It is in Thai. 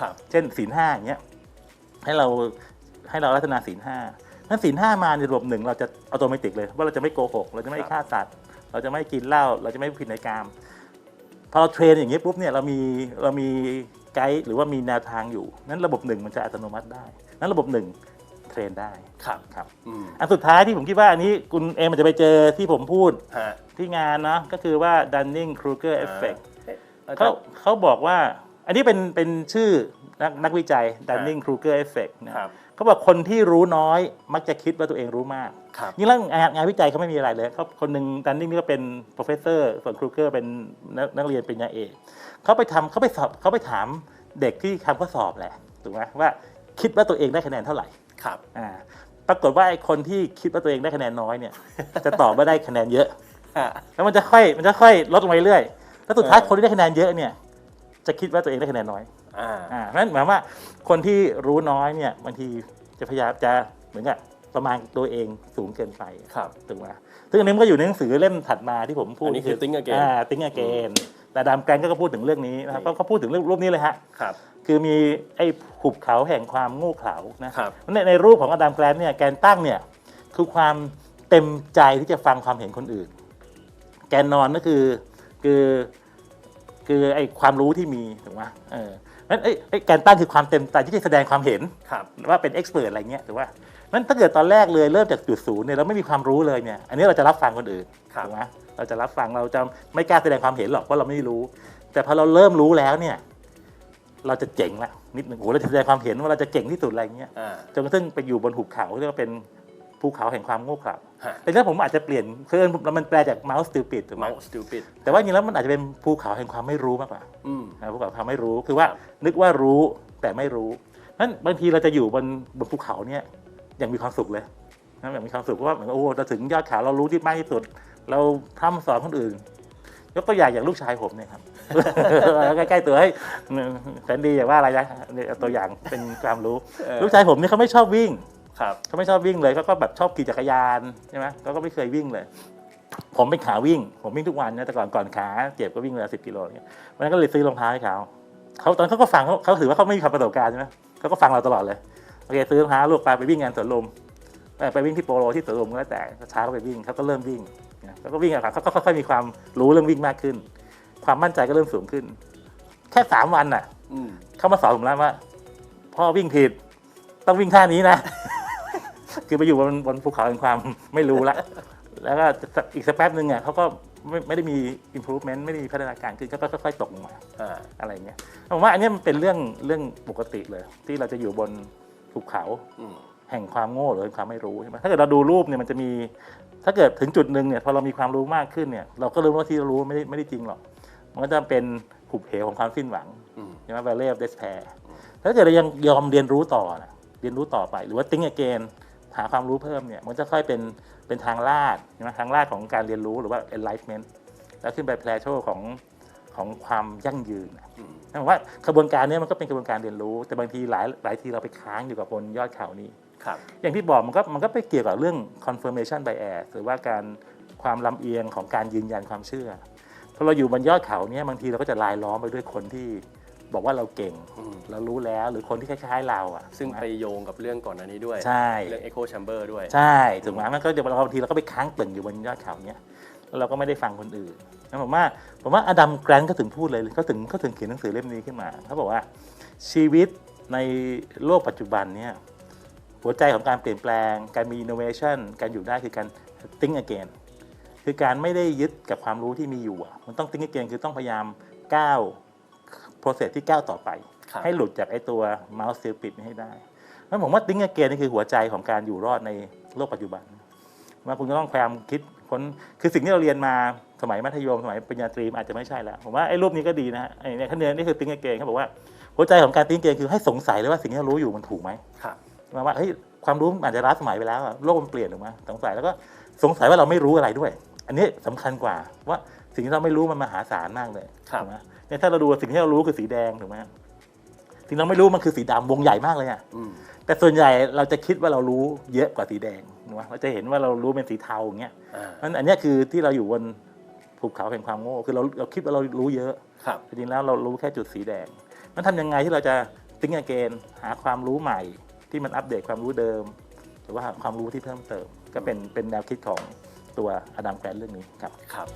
ครับเช่นศีลห้าอย่างเงี้ยให้เราให้เรารัตนาศีลห้านั้นศีลห้ามาในระบบหนึ่งเราจะอัตโนมัติเลย ว่าเราจะไม่โกหก เราจะไม่ครับฆ่าสัตว์ เราจะไม่กินเหล้าเราจะไม่ผิดในกามพอเราเทรนอย่างเงี้ยปุ๊บเนี่ยเรามีเรามีไกด์หรือว่ามีแนวทางอยู่ นั้นระบบหนึ่งมันจะอัตโนมัติได้ นั้นระบบหนึ่งเทรนได้ครับครับอืมอันสุดท้ายที่ผมคิดว่าอันนี้คุณเอมันจะไปเจอที่ผมพูดฮะที่งานเนาะก็คือว่า Dunning Kruger Effect อ่าเขาเขาบอกว่า อันนี้เป็นเป็นชื่อนักนักวิจัย Dunning Kruger Effect นะครับเขาบอกคนที่รู้น้อยมักจะคิดว่าตัวเองรู้มากครับนี่แล้วงานงานวิจัยเขาไม่มีอะไรเลยเขาคนหนึ่ง Dunning นี่ก็เป็น professor ส่วน Kruger เป็นนักนักเรียนปริญญาเอกเขาไปทำเขาไปสอบเขาไปถามเด็กที่ทำข้อสอบแหละถูกไหมว่าคิดว่าตัวเองได้คะแนนเท่าไหร่ครับอ่าปรากฏว่าไอ้คนที่คิดว่าตัวเองได้คะแนนน้อยเนี่ย จะตอบว่าได้คะแนนเยอะฮะแล้วมันจะค่อยมันจะค่อยลดลงไปเรื่อยแล้วสุดท้ายเออคนที่ได้คะแนนเยอะเนี่ย จะคิดว่าตัวเองได้คะแนนน้อยอ่าอ่าเพราะฉะนั้นหมายความว่าคนที่รู้น้อยเนี่ยบางทีจะพยายามจะเหมือนกับประมาณตัวเองสูงเกินไปครับถูกไหมซึ่งอันนี้มันก็อยู่ในหนังสือเล่มถัดมาที่ผมพูดอันนี้คือ Think Again อ่า Think Again แต่ดามแกรนก็พูดถึงเรื่องนี้นะครับก็ก็พูดถึงเรื่องรูปนี้เลยฮะครับคือมีไอ้หุบเขาแห่งความโง่เขลานะครับในในรูปของอดัมแกรนเนี่ยแกนตั้งเนี่ยคือความเต็มใจที่จะฟังความเห็นคนอื่น แกนนอนก็คือคือ คือไอ้ความรู้ที่มีถูกไหมเออนั้นไอ้ไอ้แกนตั้งคือความเต็มใจที่จะแสดงความเห็นครับว่าเป็นเอ็กซ์เพรสอะไรเงี้ยถูกป่ะนั้นถ้าเกิดตอนแรกเลยเริ่มจากจุดศูนย์เนี่ยเราไม่มีความรู้เลยเนี่ยอันนี้เราจะรับฟังคนอื่นครับถูกไหมเราจะรับฟังเราจะไม่กล้าแสดงความเห็นหรอกเพราะเราไม่รู้ แต่พอเราเริ่มรู้แล้วเนี่ยเราจะเจ๋งละนิดหนึ่งโอ้โหเราจะแสดงความเห็นว่าเราจะเก่งที่สุดอะไรเงี้ยอ่าจนกระทั่งไปอยู่บนหุบเขาที่เรียกว่าเป็น ภูเขาแห่งความโง่เขลาฮะแต่ถ้าผมอาจจะเปลี่ยนคือแล้วมันแปลจาก mouse stupid ถูกไหม Mount Stupid แต่ว่าจริงๆแล้วมันอาจจะเป็นภูเขาแห่งความไม่รู้มากกว่าอืม นะภูเขาแห่งความไม่รู้คือว่าครับ นึกว่ารู้แต่ไม่รู้นั้นบางทีเราจะอยู่บนบนภูเขาเนี่ยอย่างมีความสุขเลยนะอย่างมีความสุขเพราะว่าเหมือนกับโอ้เราถึงยอดเขาเรารู้ที่มากที่สุด เราทำสอนคนอื่น ยกตัวอย่างอย่างลูกชายผมเนี่ยครับ ใกล้ๆตัวให้แสนดีอย่างว่าอะไรนะเนี่ยเอาตัวอย่างเป็นความรู้ เออ ลูกชายผมเนี่ยเขาไม่ชอบวิ่ง ครับเขาไม่ชอบวิ่งเลยเขาก็แบบชอบขี่จักรยานใช่ไหมเขาก็ไม่เคยวิ่งเลย ผมเป็นขาวิ่ง ผมวิ่งทุกวันนะแต่ก่อนก่อนขาเจ็บก็วิ่งเลยสิบกิโลอย่างเงี้ยวันนั้นก็เลยซื้อรองเท้าให้เขาเขาตอนนนเขาก็ฟังเขาเขาถือว่าเขาไม่มีความประสบการณ์ใช่ไหมเขาก็ฟังเราตลอดเลยโอเคซื้อรองเท้าลูกไปไปวิ่งงานสวนลมเออไปวิ่งที่โปโลที่สวนลมก็แล้วแต่เช้าก็ไปวิ่งเขาก็เริ่มวิ่งนะเขาก็วิ่งอะครับเขาก็ค่อยๆมีความรู้เรื่องวิ่งมากขึ้น ความมั่นใจก็เริ่มสูงขึ้น แค่สามวันน่ะอืมเขามาสอนผมแล้วว่าพ่อวิ่งผิด ต้องวิ่งท่านี้นะ คือไปอยู่บนบนภูเขาแห่งความไม่รู้ละ แล้วก็อีกสักแป๊บหนึ่งอะเขาก็ไม่ไม่ได้มี improvement ไม่ได้มีพัฒนาการขึ้นเขาก็ค่อยๆตกลงมาอ่าอะไรอย่างเงี้ยผมว่าอันเนี้ยมันเป็นเรื่องเรื่องปกติเลย ที่เราจะอยู่บนภูเขาอืมแห่งความโง่หรือความไม่รู้ใช่ไหมถ้าเกิดเราดูรูปเนี่ยมันจะมี ถ้าเกิดถึงจุดหนึ่งเนี่ยพอเรามีความรู้มากขึ้นเนี่ย เราก็รู้ว่าที่เรารู้ไม่ได้ไม่ได้จริงหรอกมันก็จะเป็นหุบเหวของความสิ้นหวังอืมใช่ไหม valley of despair ถ้าเกิดเรายังยอมเรียนรู้ต่อนะเรียนรู้ต่อไป หรือว่า think again หาความรู้เพิ่มเนี่ยมันจะค่อยเป็นเป็นทางลาดใช่ไหมทางลาดของการเรียนรู้หรือว่า enlightenment แล้วขึ้นไป plateau ของของความยั่งยืนนะอืมนั่นหมายว่าขบวนการเนี้มันก็เป็นกระบวนการเรียนรู้ แต่บางทีหลายหลายทีเราไปค้างอยู่กับบนยอดเขานี้ครับอย่างที่บอกมันก็มันก็ไปเกี่ยวกับเรื่อง confirmation bias หรือว่าการความลำเอียงของการยืนยันความเชื่อพอเราอยู่บนยอดเขาเนี้บางทีเราก็จะลายล้อมไปด้วยคนที่บอกว่าเราเก่งอืม เรารู้แล้วหรือคนที่คล้ายๆเราอะซึ่งถูกหมไปโยงกับเรื่องก่อนอันนี้ด้วย ใช่ เรื่อง Echo Chamber ด้วย ใช่ถูกไหมมันก็จะบางทีเราก็ไปค้างตึงอยู่บนยอดเขาเนี้ยแล้วเราก็ไม่ได้ฟังคนอื่นนะผมว่าผมว่าอดัมแกรนต์ก็ถึงพูดเลยเขาถึงเขาถึงเขียนหนังสือเล่มนี้ขึ้นมาเขาบอกว่าชีวิตในโลกปัจจุบันเนี่ยหัวใจของการเปลี่ยนแปลง การมี innovation การอยู่ได้คือการ think again คือการไม่ได้ยึดกับความรู้ที่มีอยู่อะมันต้อง think again คือต้องพยายามก้าว process ที่ก้าวต่อไป ครับให้หลุดจากไอ้ตัว mouse stupid นี้ให้ได้แล้วผมว่า think again นี่คือหัวใจของการอยู่รอดในโลกปัจจุบันว่าคุณจะต้องพยายามคิดค้นคือสิ่งที่เราเรียนมาสมัยมัธยมสมัยปริญญาตรีมันอาจจะไม่ใช่แล้วผมว่าไอ้รูปนี้ก็ดีนะฮะไอ้เนี่ยขั้นเนินนี่คือ think again เขาบอกว่าหัวใจของการ think again คือให้สงสัยเลยว่าสิ่งที่เรารู้อยู่มันถูกไหมครับหมายว่าเฮ้ยความรู้มันอาจจะล้าสมัยไปแล้วอะโลกมันเปลี่ยนถูกไหมสงสัยแล้วก็สงสัยว่าเราไม่รู้อะไรด้วย อันนี้สำคัญกว่าว่าสิ่งที่เราไม่รู้มันมหาศาลมากเลยครับถูกไหมเนี่ยถ้าเราดูสิ่งที่เรารู้คือสีแดงถูกไหม สิ่งที่เราไม่รู้มันคือสีดำวงใหญ่มากเลยอะอืมแต่ส่วนใหญ่เราจะคิดว่าเรารู้เยอะกว่าสีแดงถูกไหมเราจะเห็นว่าเรารู้เป็นสีเทาอย่างเงี้ยอ่ามันอันเนี้ยคือที่เราอยู่บนภูเขาแห่งความโง่คือเราเราคิดว่าเรารู้เยอะ ครับ จริงๆแล้วเรารู้แค่จุดสีแดง มันทำยังไงที่เราจะ think again หาความรู้ใหม่ ที่มันอัปเดตความรู้เดิม หรือว่าหาความรู้ที่เพิ่มเติม ก็เป็นเป็นแนวคิดของตัวอดัมแกรนเรื่องนี้ครับ ครับ